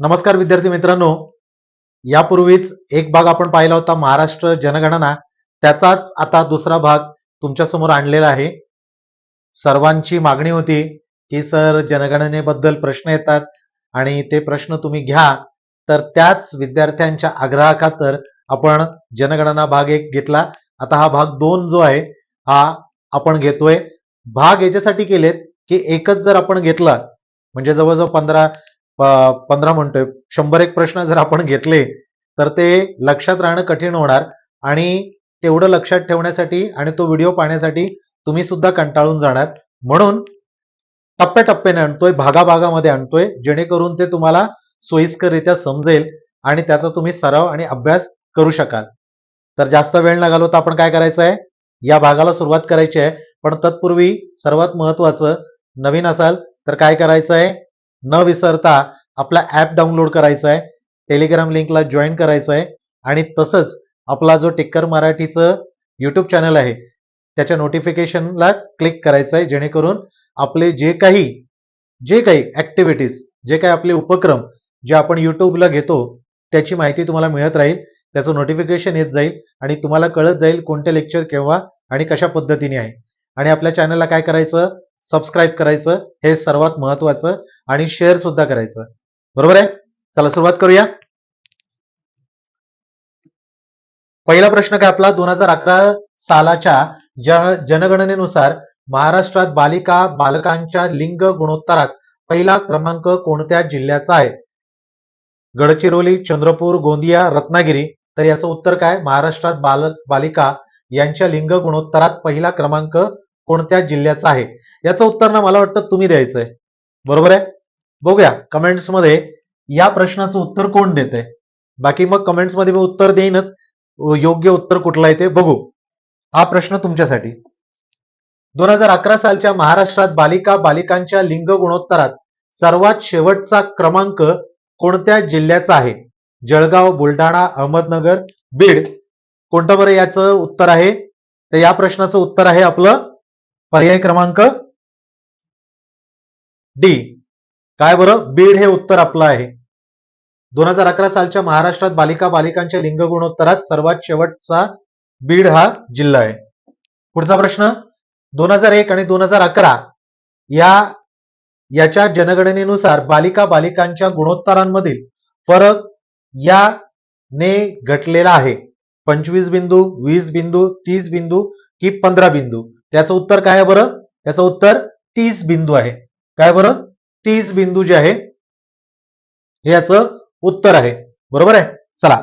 नमस्कार विद्यार्थी मित्रांनो. यापूर्वीच एक भाग आपण पाहिला होता महाराष्ट्र जनगणना. त्याचाच आता दुसरा भाग तुमच्यासमोर आणलेला आहे. सर्वांची मागणी होती की सर जनगणनेबद्दल प्रश्न येतात आणि ते प्रश्न तुम्ही घ्या. तर त्याच विद्यार्थ्यांच्या आग्रहाखातर आपण जनगणना भाग एक घेतला. आता हा भाग दोन जो आहे हा आपण घेतोय. भाग याच्यासाठी केलेत की एकच जर आपण घेतला म्हणजे जवळजवळ पंधरा पंधरा म्हणतोय. शंभर एक प्रश्न जर आपण घेतले तर ते लक्षात राहणं कठीण होणार आणि तेवढं लक्षात ठेवण्यासाठी आणि तो व्हिडिओ पाहण्यासाठी तुम्ही सुद्धा कंटाळून जाणार. म्हणून टप्प्याटप्प्याने आणतोय भागाभागामध्ये आणतोय जेणेकरून ते तुम्हाला सोयीस्कररित्या समजेल आणि त्याचा तुम्ही सराव आणि अभ्यास करू शकाल. तर जास्त वेळ न घालवता आपण काय करायचं आहे? या भागाला सुरुवात करायची आहे. पण तत्पूर्वी सर्वात महत्वाचं नवीन असाल तर काय करायचं आहे? न विसरता आपला ऍप डाउनलोड करायचा आहे टेलिग्राम लिंकला जॉईन करायचं आहे आणि तसंच आपला जो टिक्कर मराठीचं यूट्यूब चॅनल आहे त्याच्या नोटिफिकेशनला क्लिक करायचं आहे जेणेकरून आपले जे काही जे काही ऍक्टिव्हिटीज जे काही आपले उपक्रम जे आपण यूट्यूबला घेतो त्याची माहिती तुम्हाला मिळत राहील त्याचं नोटिफिकेशन येत जाईल आणि तुम्हाला कळत जाईल कोणते लेक्चर केव्हा आणि कशा पद्धतीने आहे. आणि आपल्या चॅनलला काय करायचं? सबस्क्राईब करायचं हे सर्वात महत्वाचं आणि शेअर सुद्धा करायचं. बरोबर आहे? चला सुरुवात करूया. पहिला प्रश्न काय आपला? दोन हजार अकरा सालाच्या जनगणनेनुसार महाराष्ट्रात बालिका बालकांच्या लिंग गुणोत्तरात पहिला क्रमांक कोणत्या जिल्ह्याचा आहे? गडचिरोली चंद्रपूर गोंदिया रत्नागिरी. तर याचं उत्तर काय? महाराष्ट्रात बालक बालिका यांच्या लिंग गुणोत्तरात पहिला क्रमांक कोणत्या जिल्ह्याचा आहे? याचं उत्तर ना मला वाटतं तुम्ही द्यायचंय. बरोबर आहे? बघूया. कमेंट्समध्ये या प्रश्नाचं उत्तर कोण देते बाकी मग कमेंट्समध्ये मी उत्तर देईनच. योग्य उत्तर कुठलं आहे ते बघू. हा प्रश्न तुमच्यासाठी. दोन हजार अकरा सालच्या महाराष्ट्रात बालिका बालिकांच्या लिंग गुणोत्तरात सर्वात शेवटचा क्रमांक कोणत्या जिल्ह्याचा आहे? जळगाव बुलढाणा अहमदनगर बीड. कोणतं बरं याचं उत्तर आहे? तर या प्रश्नाचं उत्तर आहे आपलं पर्याय क्रमांक डी. काय बरं? बीड हे उत्तर आपलं आहे. दोन हजार अकरा सालच्या महाराष्ट्रात बालिका बालिकांच्या लिंग गुणोत्तरात सर्वात शेवटचा बीड हा जिल्हा आहे. पुढचा प्रश्न दोन हजार एक आणि दोन हजार अकरा या याच्या जनगणनेनुसार बालिका बालिकांच्या गुणोत्तरांमधील फरक या ने घटलेला आहे. पंचवीस बिंदू वीस बिंदू तीस बिंदू की पंधरा बिंदू. त्याचं उत्तर काय आहे बरं? त्याचं उत्तर तीस बिंदू आहे. काय बरं? तीस बिंदू जे आहे हे याचं उत्तर आहे. बरोबर आहे? चला.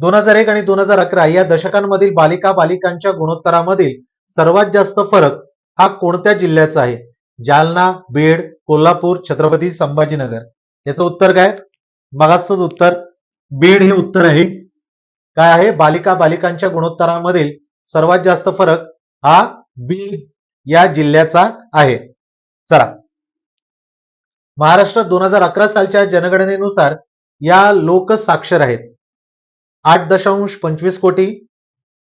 दोन हजार एक आणि दोन हजार अकरा या दशकांमधील बालिका बालिकांच्या गुणोत्तरामधील सर्वात जास्त फरक हा कोणत्या जिल्ह्याचा आहे? जालना बीड कोल्हापूर छत्रपती संभाजीनगर. याचं उत्तर काय? मगाच उत्तर बीड हे उत्तर आहे. काय आहे? बालिका बालिकांच्या गुणोत्तरामधील सर्वात जास्त फरक हा बीड या जिल्ह्याचा आहे. चला. महाराष्ट्रात दोन हजार अकरा सालच्या जनगणनेनुसार या लोक साक्षर आहेत. आठ दशांश पंचवीस कोटी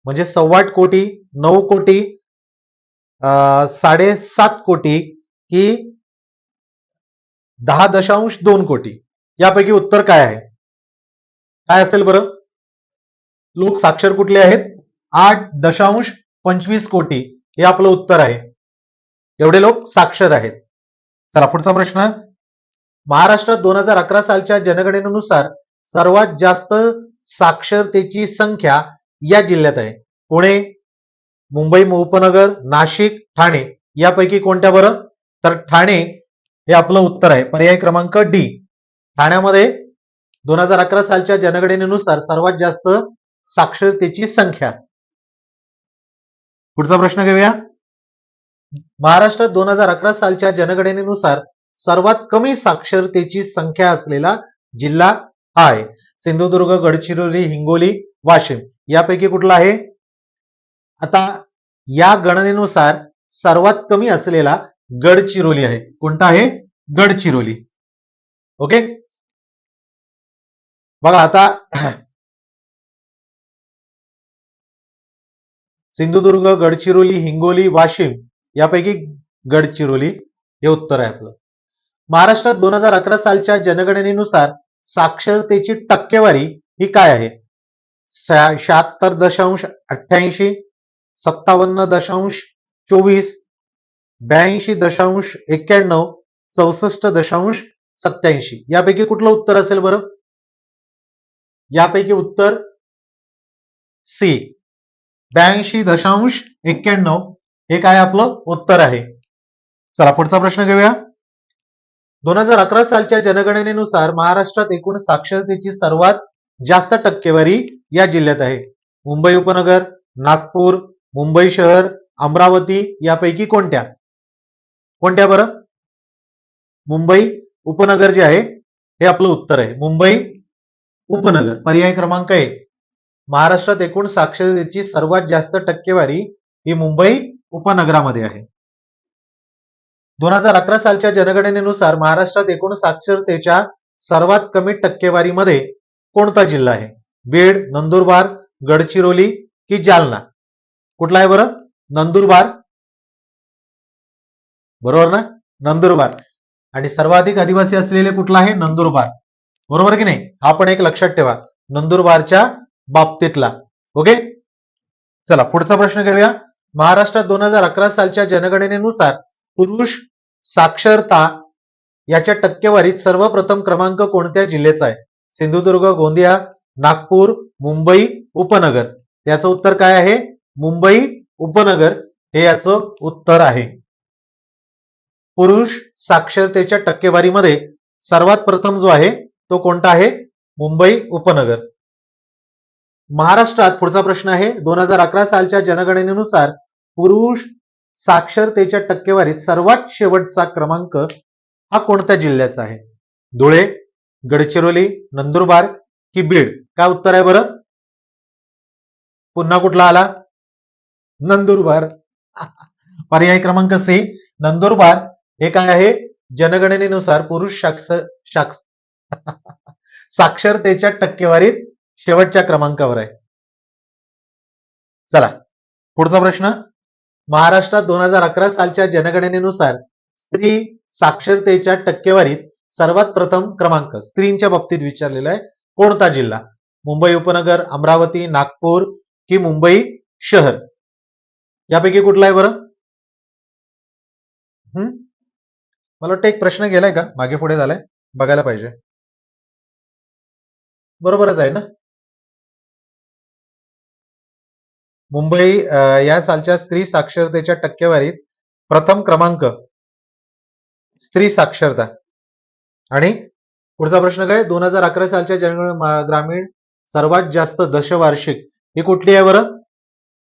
म्हणजे सव्वाट कोटी नऊ कोटी अं, साडेसात कोटी की दहा दशांश दोन कोटी. यापैकी उत्तर काय आहे? काय असेल बरं? लोक साक्षर कुठले आहेत? आठ दशांश पंचवीस कोटी. हे आपलं उत्तर आहे. एवढे लोक साक्षर आहेत. चला पुढचा प्रश्न. महाराष्ट्रात दोन हजार अकरा सालच्या जनगणनेनुसार सर्वात जास्त साक्षरतेची संख्या या जिल्ह्यात आहे. पुणे मुंबई उपनगर नाशिक ठाणे यापैकी कोणत्या बरं? तर ठाणे हे आपलं उत्तर आहे. पर्याय क्रमांक डी. ठाण्यामध्ये दोन हजार अकरा सालच्या जनगणनेनुसार सर्वात जास्त साक्षरतेची संख्या. पुढचा प्रश्न घेऊया. महाराष्ट्रात दोन हजार अकरा सालच्या जनगणनेनुसार सर्वात कमी साक्षरतेची संख्या असलेला जिल्हा आहे सिंधुदुर्ग गडचिरोली हिंगोली वाशिम. यापैकी कुठला आहे? आता या गणनेनुसार सर्वात कमी असलेला गडचिरोली आहे. कोणता आहे? गडचिरोली. ओके? बघा आता सिंधुदुर्ग गडचिरोली हिंगोली वाशिम यापैकी गडचिरोली हे उत्तर आहे आपलं. महाराष्ट्रात दोन हजार अकरा सालच्या जनगणनेनुसार साक्षरतेची टक्केवारी ही काय आहे? शहात्तर दशांश अठ्ठ्याऐंशी सत्तावन्न दशांश चोवीस ब्याऐंशी दशांश एक्क्याण्णव चौसष्ट दशांश सत्याऐंशी यापैकी कुठलं उत्तर असेल बरं? यापैकी उत्तर सी. ब्याऐंशी दशांश एक्क्याण्णव हे काय आपलं उत्तर आहे? चला पुढचा प्रश्न घेऊया. दोन हजार अकरा सालच्या जनगणनेनुसार महाराष्ट्रात एकूण साक्षरतेची सर्वात जास्त टक्केवारी या जिल्ह्यात आहे. मुंबई उपनगर नागपूर मुंबई शहर अमरावती यापैकी कोणत्या? कोणत्या बरं? मुंबई उपनगर जे आहे हे आपलं उत्तर आहे. मुंबई उपनगर पर्याय क्रमांक एक. महाराष्ट्रात एकूण साक्षरतेची सर्वात जास्त टक्केवारी ही मुंबई उपनगरामध्ये आहे. दोन हजार अकरा सालच्या जनगणनेनुसार महाराष्ट्रात एकूण साक्षरतेच्या सर्वात कमी टक्केवारीमध्ये कोणता जिल्हा आहे? बीड नंदुरबार गडचिरोली की जालना? कुठला आहे बरं? नंदुरबार. बरोबर ना? नंदुरबार. आणि सर्वाधिक आदिवासी असलेले कुठला आहे? नंदुरबार. बरोबर की नाही? हा पण एक लक्षात ठेवा. नंदुरबारच्या बाबतीतला. ओके चला पुढचा प्रश्न घेऊया महाराष्ट्रात दोन हजार अकरा सालच्या जनगणनेनुसार पुरुष साक्षरता याच्या टक्केवारीत सर्वप्रथम क्रमांक कोणत्या जिल्ह्याचा आहे? सिंधुदुर्ग गोंदिया नागपूर मुंबई उपनगर. याचं उत्तर काय आहे? मुंबई उपनगर. हे याचं उत्तर आहे. पुरुष साक्षरतेच्या टक्केवारीमध्ये सर्वात प्रथम जो आहे तो कोणता आहे? मुंबई उपनगर. महाराष्ट्रात पुढचा प्रश्न आहे. दोन हजार अकरा सालच्या जनगणनेनुसार पुरुष साक्षरतेच्या टक्केवारीत सर्वात शेवटचा क्रमांक हा कोणत्या जिल्ह्याचा आहे? धुळे गडचिरोली नंदुरबार की बीड? काय उत्तर आहे बरं? पुन्हा कुठला आला? नंदुरबार. पर्याय क्रमांक सी नंदुरबार. हे काय आहे? जनगणनेनुसार पुरुष साक्ष साक्षरतेच्या टक्केवारीत शेवटच्या क्रमांकावर आहे. चला पुढचा प्रश्न. महाराष्ट्रात दोन हजार अकरा सालच्या जनगणनेनुसार स्त्री साक्षरतेच्या टक्केवारीत सर्वात प्रथम क्रमांक स्त्रींच्या बाबतीत विचारलेला आहे. कोणता जिल्हा? मुंबई उपनगर अमरावती नागपूर की मुंबई शहर? यापैकी कुठला आहे बरं? हम्म? मला वाटतं एक प्रश्न गेलाय का? मागे पुढे झालाय. बघायला पाहिजे. बरोबरच आहे ना? मुंबई या सालच्या स्त्री साक्षरतेच्या टक्केवारीत प्रथम क्रमांक. स्त्री साक्षरता. आणि पुढचा प्रश्न काय? दोन हजार अकरा सालच्या जनगण ग्रामीण सर्वात जास्त दशवार्षिक ही कुठली आहे बरं?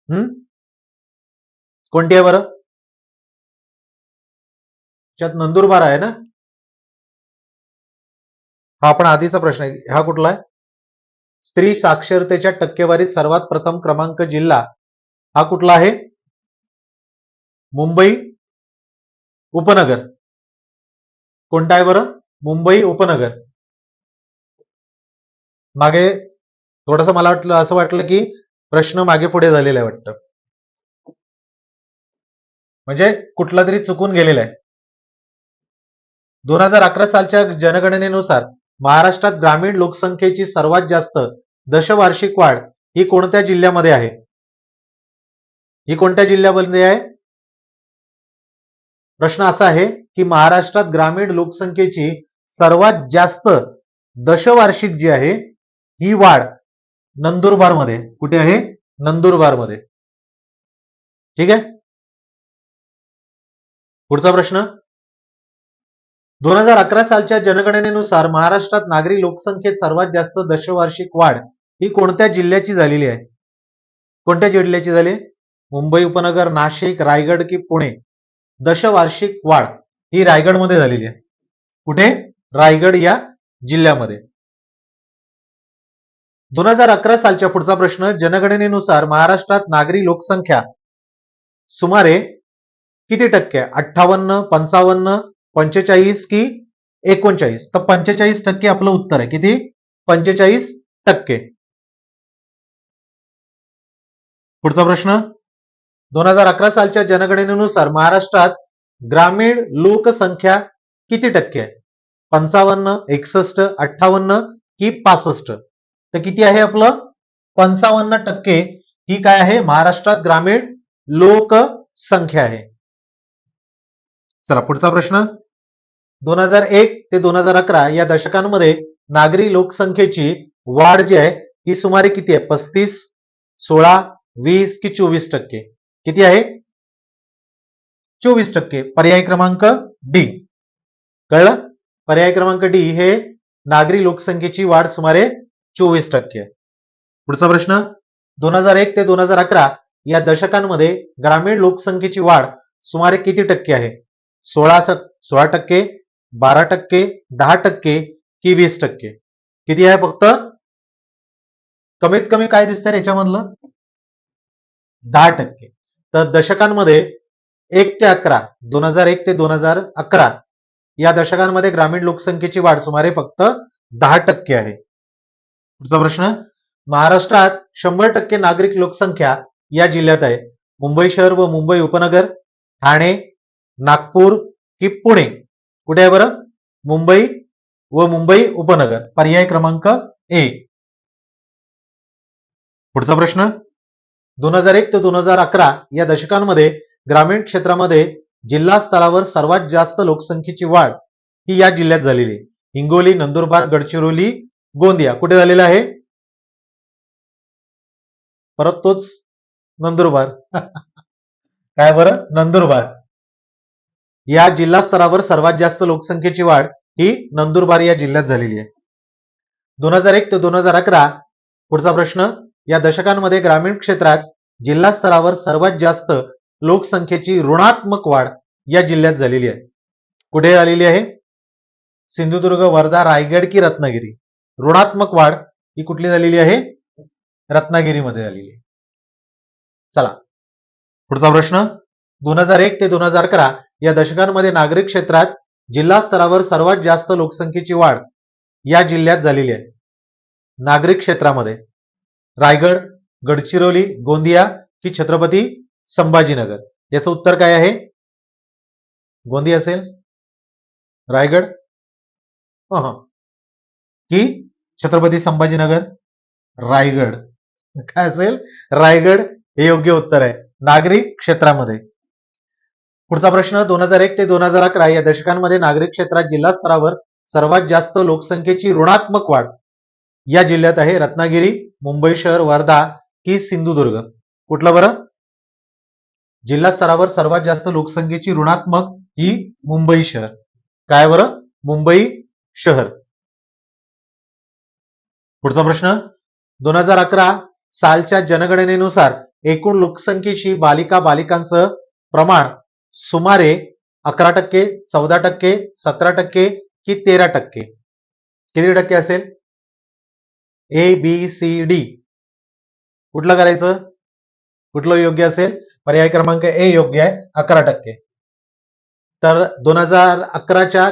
हम्म कोणती आहे बरं? त्यात नंदुरबार आहे ना? हा आपण आधीचा प्रश्न आहे. हा कुठला आहे? स्त्री साक्षरतेच्या टक्केवारीत सर्वात प्रथम क्रमांक जिल्हा हा कुठला आहे? मुंबई उपनगर. कोणता आहे बरं? मुंबई उपनगर. मागे थोडस मला वाटलं असं वाटलं की प्रश्न मागे पुढे झालेला आहे वाटतं. म्हणजे कुठला तरी चुकून गेलेला आहे. दोन हजार अकरा सालच्या जनगणनेनुसार महाराष्ट्रात ग्रामीण लोकसंख्येची सर्वात जास्त दशवार्षिक वाढ ही कोणत्या जिल्ह्यामध्ये आहे? ही कोणत्या जिल्ह्यामध्ये आहे? प्रश्न असा आहे की महाराष्ट्रात ग्रामीण लोकसंख्येची सर्वात जास्त दशवार्षिक जी आहे ही वाढ नंदुरबारमध्ये. कुठे आहे? नंदुरबारमध्ये. ठीक आहे? पुढचा प्रश्न. दोन हजार अकरा सालच्या जनगणनेनुसार महाराष्ट्रात नागरी लोकसंख्येत सर्वात जास्त दशवार्षिक वाढ ही कोणत्या जिल्ह्याची झालेली आहे? कोणत्या जिल्ह्याची झाली? मुंबई उपनगर नाशिक रायगड की पुणे? दशवार्षिक वाढ ही रायगडमध्ये झालेली आहे. कुठे? रायगड या जिल्ह्यामध्ये. दोन हजार अकरा सालच्या पुढचा प्रश्न जनगणनेनुसार महाराष्ट्रात नागरी लोकसंख्या सुमारे किती टक्के? अठ्ठावन्न पंचावन्न पंचेचाळीस की एकोणचाळीस? तर पंचेचाळीस टक्के आपलं उत्तर आहे. किती? पंचेचाळीस टक्के. पुढचा प्रश्न. दोन हजार अकरा सालच्या जनगणनेनुसार महाराष्ट्रात ग्रामीण लोकसंख्या किती टक्के आहे? पंचावन्न एकसष्ट अठ्ठावन्न की पासष्ट? तर किती आहे आपलं? पंचावन्न टक्के. ही काय आहे? महाराष्ट्रात ग्रामीण लोकसंख्या आहे. चला पुढचा प्रश्न. दोन हजार एक ते दोन हजार अकरा या दशकांमध्ये नागरी लोकसंख्येची वाढ जी आहे ही सुमारे किती आहे? पस्तीस सोळा वीस की चोवीस टक्के. किती आहे? चोवीस टक्के. पर्याय क्रमांक डी. कळलं? पर्याय क्रमांक डी हे नागरी लोकसंख्येची वाढ सुमारे चोवीस टक्के. पुढचा प्रश्न. दोन हजार एक ते दोन हजार अकरा या दशकांमध्ये ग्रामीण लोकसंख्येची वाढ सुमारे किती टक्के आहे? सोळा स- सोळा टक्के बारा टक्के दहा टक्के की वीस टक्के? किती आहे फक्त? कमीत कमी काय दिसतंय याच्यामधलं दहा टक्के. तर दशकांमध्ये एक ते अकरा दोन हजार एक ते दोन हजार अकरा या दशकांमध्ये ग्रामीण लोकसंख्येची वाढ सुमारे फक्त दहा टक्के आहे. पुढचा प्रश्न महाराष्ट्रात शंभर टक्के नागरिक लोकसंख्या या जिल्ह्यात आहे. मुंबई शहर व मुंबई उपनगर ठाणे नागपूर की पुणे? कुठे आहे बरं? मुंबई? व मुंबई उपनगर. पर्याय क्रमांक ए. पुढचा प्रश्न. दोन हजार एक ते दोन हजार अकरा या दशकांमध्ये ग्रामीण क्षेत्रामध्ये जिल्हा स्तरावर सर्वात जास्त लोकसंख्येची वाढ ही या जिल्ह्यात झालेली. आहे हिंगोली नंदुरबार गडचिरोली गोंदिया. कुठे झालेला आहे? परत तोच नंदुरबार. काय बरं? नंदुरबार. या जिल्हा स्तरावर सर्वात जास्त लोकसंख्येची वाढ ही नंदुरबार या जिल्ह्यात झालेली आहे. दोन हजार एक ते दोन हजार अकरा पुढचा प्रश्न या दशकांमध्ये ग्रामीण क्षेत्रात जिल्हा स्तरावर सर्वात जास्त लोकसंख्येची ऋणात्मक वाढ या जिल्ह्यात झालेली आहे. कुठे आलेली आहे? सिंधुदुर्ग वर्धा रायगड की रत्नागिरी. ऋणात्मक वाढ ही कुठली झालेली आहे? रत्नागिरीमध्ये झालेली आहे. चला पुढचा प्रश्न. दोन हजार एक ते दोन हजार अकरा या दशकांमध्ये नागरिक क्षेत्रात जिल्हा स्तरावर सर्वात जास्त लोकसंख्येची वाढ या जिल्ह्यात झालेली आहे. नागरिक क्षेत्रामध्ये रायगड गडचिरोली गोंदिया की छत्रपती संभाजीनगर याचं उत्तर काय आहे? गोंदिया असेल रायगड की छत्रपती संभाजीनगर रायगड. काय असेल? रायगड हे योग्य उत्तर आहे. नागरिक क्षेत्रामध्ये पुढचा प्रश्न दोन हजार एक ते दोन हजार अकरा या दशकांमध्ये नागरिक क्षेत्रात जिल्हा स्तरावर सर्वात जास्त लोकसंख्येची ऋणात्मक वाढ या जिल्ह्यात आहे. रत्नागिरी मुंबई शहर वर्धा की सिंधुदुर्ग. कुठलं बरं? जिल्हा स्तरावर सर्वात जास्त लोकसंख्येची ऋणात्मक ही मुंबई शहर. काय बरं? मुंबई शहर. पुढचा प्रश्न दोन हजार अकरा सालच्या जनगणनेनुसार एकूण लोकसंख्येशी बालिका बालिकांचं प्रमाण सुमारे अकरा टक्के चौदा टक्के सतरा टक्के की तेरा टक्के. किती टक्के असेल? ए बी सी डी कुठलं करायचं? कुठलं योग्य असेल? पर्याय क्रमांक ए योग्य आहे अकरा टक्के. तर दोन हजार अकराच्या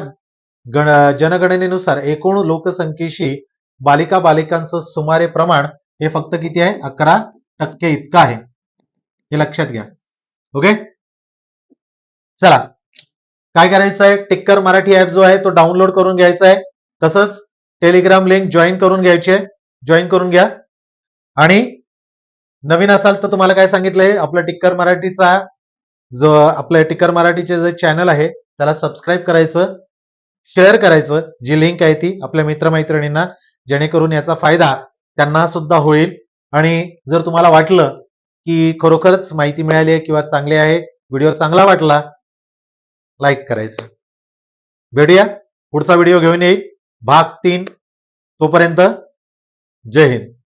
गण जनगणनेनुसार एकूण लोकसंख्येशी बालिका बालिकांचं सुमारे प्रमाण हे फक्त किती आहे? अकरा टक्के इतकं आहे. हे लक्षात घ्या. ओके? चला. काय करायचं आहे टिक्कर मराठी ऍप जो आहे तो डाउनलोड करून घ्यायचा आहे तसंच टेलिग्राम लिंक जॉईन करून घ्यायची आहे. जॉईन करून घ्या. आणि नवीन असाल तर तुम्हाला काय सांगितलंय? आपलं टिक्कर मराठीचा जो आपलं टिक्कर मराठीचे जे चॅनल आहे त्याला सबस्क्राईब करायचं शेअर करायचं जी लिंक आहे ती आपल्या मित्रमैत्रिणींना जेणेकरून याचा फायदा त्यांना सुद्धा होईल. आणि जर तुम्हाला वाटलं की खरोखरच माहिती मिळाली आहे किंवा चांगली आहे व्हिडिओ चांगला वाटला लाईक करायचं. भेटूया. पुढचा व्हिडिओ घेऊन येईल. भाग तीन. तोपर्यंत जय हिंद.